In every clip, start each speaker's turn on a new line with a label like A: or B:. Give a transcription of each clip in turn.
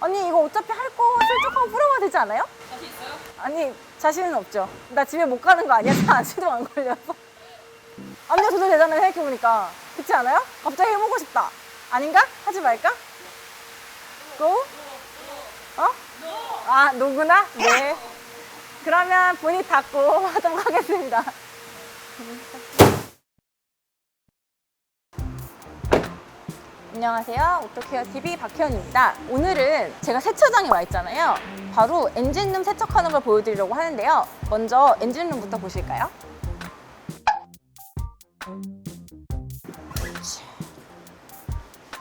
A: 언니 이거 어차피 할거 슬쩍 한번 뿌려봐도 되지 않아요? 자신 있어요? 아니 자신은 없죠. 나 집에 못 가는 거 아니야? 차 아직도 안 걸려서. 압력 조절 되잖아요 생각해보니까. 그렇지 않아요? 갑자기 해보고 싶다. 아닌가? 하지 말까? 고? 어? 아 노구나? 네. 그러면 본이 닫고 하도록 하겠습니다. 안녕하세요. 오토케어 TV 박혜연입니다. 오늘은 제가 세차장에 와 있잖아요. 바로 엔진룸 세척하는 걸 보여드리려고 하는데요. 먼저 엔진룸부터 보실까요?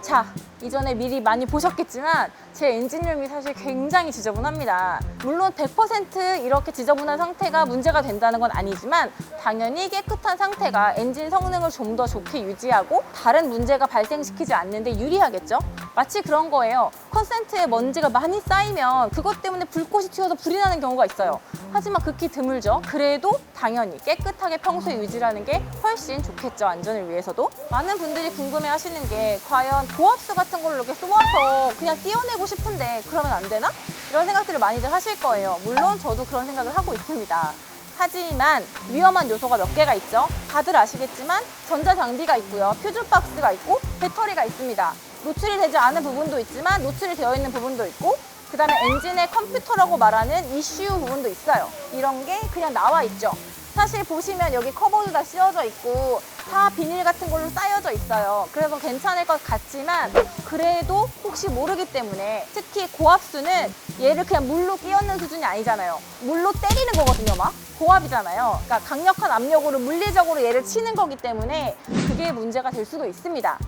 A: 자, 이전에 미리 많이 보셨겠지만 제 엔진룸이 사실 굉장히 지저분합니다. 물론 100% 이렇게 지저분한 상태가 문제가 된다는 건 아니지만 당연히 깨끗한 상태가 엔진 성능을 좀 더 좋게 유지하고 다른 문제가 발생시키지 않는데 유리하겠죠? 마치 그런 거예요. 컨센트에 먼지가 많이 쌓이면 그것 때문에 불꽃이 튀어서 불이 나는 경우가 있어요. 하지만 극히 드물죠. 그래도 당연히 깨끗하게 평소에 유지하는 게 훨씬 좋겠죠. 안전을 위해서도. 많은 분들이 궁금해 하시는 게 과연 고압수 같은 걸로 이렇게 쏘아서 그냥 띄어내고 싶은데 그러면 안 되나? 이런 생각들을 많이들 하실 거예요. 물론 저도 그런 생각을 하고 있습니다. 하지만 위험한 요소가 몇 개가 있죠. 다들 아시겠지만 전자장비가 있고요. 퓨즈박스가 있고 배터리가 있습니다. 노출이 되지 않은 부분도 있지만 노출이 되어 있는 부분도 있고 그 다음에 엔진의 컴퓨터라고 말하는 ECU 부분도 있어요. 이런 게 그냥 나와 있죠. 사실 보시면 여기 커버도 다 씌워져 있고 다 비닐 같은 걸로 쌓여져 있어요. 그래서 괜찮을 것 같지만 그래도 혹시 모르기 때문에 특히 고압수는 얘를 그냥 물로 끼얹는 수준이 아니잖아요. 물로 때리는 거거든요, 막. 고압이잖아요. 그러니까 강력한 압력으로 물리적으로 얘를 치는 거기 때문에 그게 문제가 될 수도 있습니다.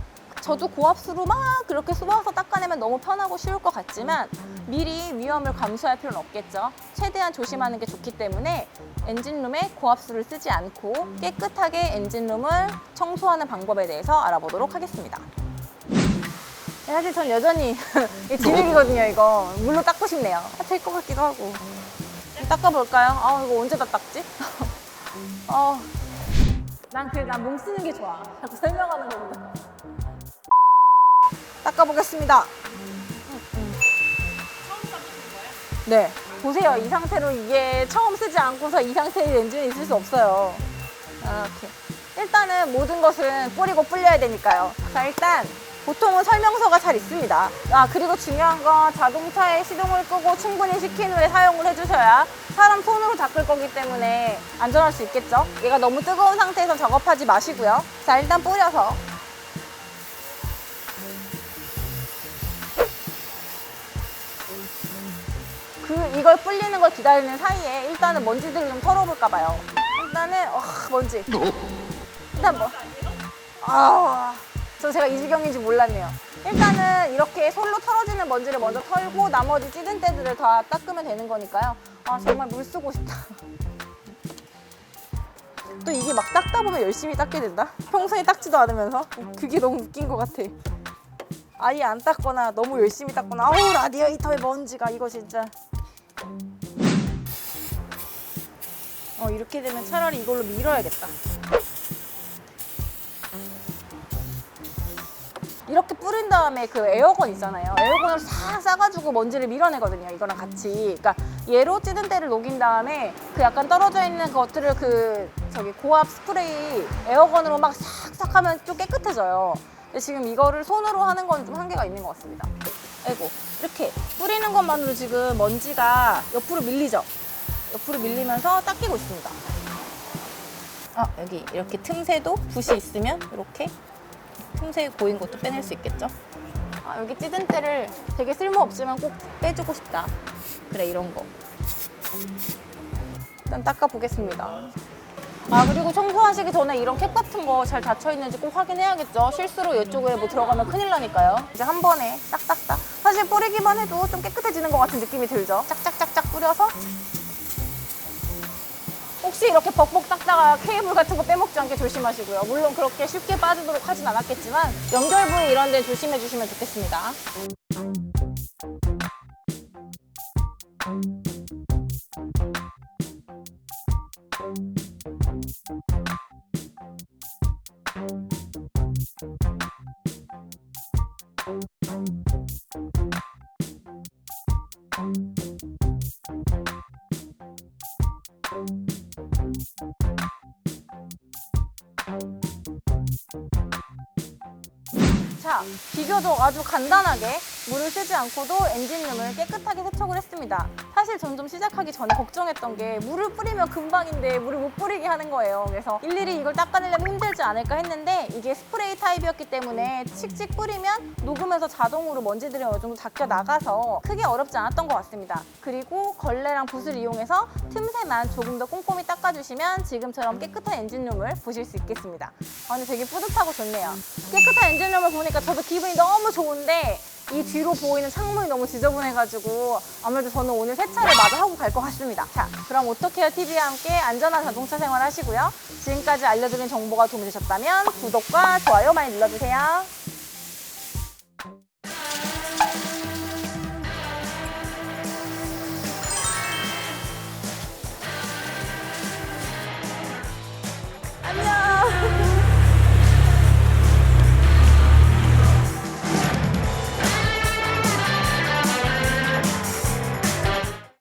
A: 저도 고압수로 막 그렇게 쏘아서 닦아내면 너무 편하고 쉬울 것 같지만 미리 위험을 감수할 필요는 없겠죠. 최대한 조심하는 게 좋기 때문에 엔진룸에 고압수를 쓰지 않고 깨끗하게 엔진룸을 청소하는 방법에 대해서 알아보도록 하겠습니다. 네, 사실 전 여전히 이게 진흙이거든요, 이거. 물로 닦고 싶네요. 될 것 같기도 하고. 닦아볼까요? 아, 이거 언제 다 닦지? 어, 난 그래, 난몸 쓰는 게 좋아. 자꾸 설명하는 거보다. 닦아보겠습니다. 네. 보세요. 이 상태로 이게 처음 쓰지 않고서 이 상태의 엔진이 있을 수 없어요. 아, 이렇게. 일단은 모든 것은 뿌리고 불려야 되니까요. 자, 일단 보통은 설명서가 잘 있습니다. 아, 그리고 중요한 건 자동차의 시동을 끄고 충분히 식힌 후에 사용을 해주셔야 사람 손으로 닦을 거기 때문에 안전할 수 있겠죠? 얘가 너무 뜨거운 상태에서 작업하지 마시고요. 자, 일단 뿌려서 그 이걸 불리는 걸 기다리는 사이에 일단은 먼지들을 좀 털어볼까 봐요. 일단은 어, 먼지. 일단 뭐. 아, 저 제가 이 지경인지 몰랐네요. 일단은 이렇게 솔로 털어지는 먼지를 먼저 털고 나머지 찌든 때들을 다 닦으면 되는 거니까요. 아 정말 물 쓰고 싶다. 또 이게 막 닦다 보면 열심히 닦게 된다. 평소에 닦지도 않으면서 그게 너무 웃긴 것 같아. 아예 안 닦거나 너무 열심히 닦거나 아우 라디에이터의 먼지가 이거 진짜 어 이렇게 되면 차라리 이걸로 밀어야겠다. 이렇게 뿌린 다음에 그 에어건 있잖아요. 에어건을 싹 싸가지고 먼지를 밀어내거든요 이거랑 같이. 그러니까 얘로 찌든 때를 녹인 다음에 그 약간 떨어져 있는 것들을 그 저기 고압 스프레이 에어건으로 막 싹싹 하면 좀 깨끗해져요. 근데 지금 이거를 손으로 하는 건 좀 한계가 있는 것 같습니다. 아이고 이렇게 뿌리는 것만으로 지금 먼지가 옆으로 밀리죠? 옆으로 밀리면서 닦이고 있습니다. 아 여기 이렇게 틈새도 붓이 있으면 이렇게 틈새 고인 것도 빼낼 수 있겠죠? 아 여기 찌든 때를 되게 쓸모없지만 꼭 빼주고 싶다. 그래 이런 거. 일단 닦아 보겠습니다. 아 그리고 청소하시기 전에 이런 캡 같은 거 잘 닫혀 있는지 꼭 확인해야겠죠. 실수로 이쪽에 뭐 들어가면 큰일 나니까요. 이제 한 번에 싹싹싹. 사실 뿌리기만 해도 좀 깨끗해지는 것 같은 느낌이 들죠. 짝짝짝짝 뿌려서 혹시 이렇게 벅벅 닦다가 케이블 같은 거 빼먹지 않게 조심하시고요. 물론 그렇게 쉽게 빠지도록 하진 않았겠지만 연결 부위 이런 데 조심해 주시면 좋겠습니다. 자, 비교적 아주 간단하게 물을 쓰지 않고도 엔진룸을 깨끗하게 세척을 했습니다. 사실 점점 시작하기 전에 걱정했던 게 물을 뿌리면 금방인데 물을 못 뿌리게 하는 거예요. 그래서 일일이 이걸 닦아내려면 힘들지 않을까 했는데 이게 스프레이 타입이었기 때문에 칙칙 뿌리면 녹으면서 자동으로 먼지들이 어느 정도 닦여 나가서 크게 어렵지 않았던 것 같습니다. 그리고 걸레랑 붓을 이용해서 틈새만 조금 더 꼼꼼히 닦아주시면 지금처럼 깨끗한 엔진룸을 보실 수 있겠습니다. 아, 근데 되게 뿌듯하고 좋네요. 깨끗한 엔진룸을 보니까 저도 기분이 너무 좋은데 이 뒤로 보이는 창문이 너무 지저분해가지고 아무래도 저는 오늘 세차를 마저 하고 갈 것 같습니다. 자, 그럼 어떻게요 TV와 함께 안전한 자동차 생활 하시고요. 지금까지 알려드린 정보가 도움이 되셨다면 구독과 좋아요 많이 눌러주세요.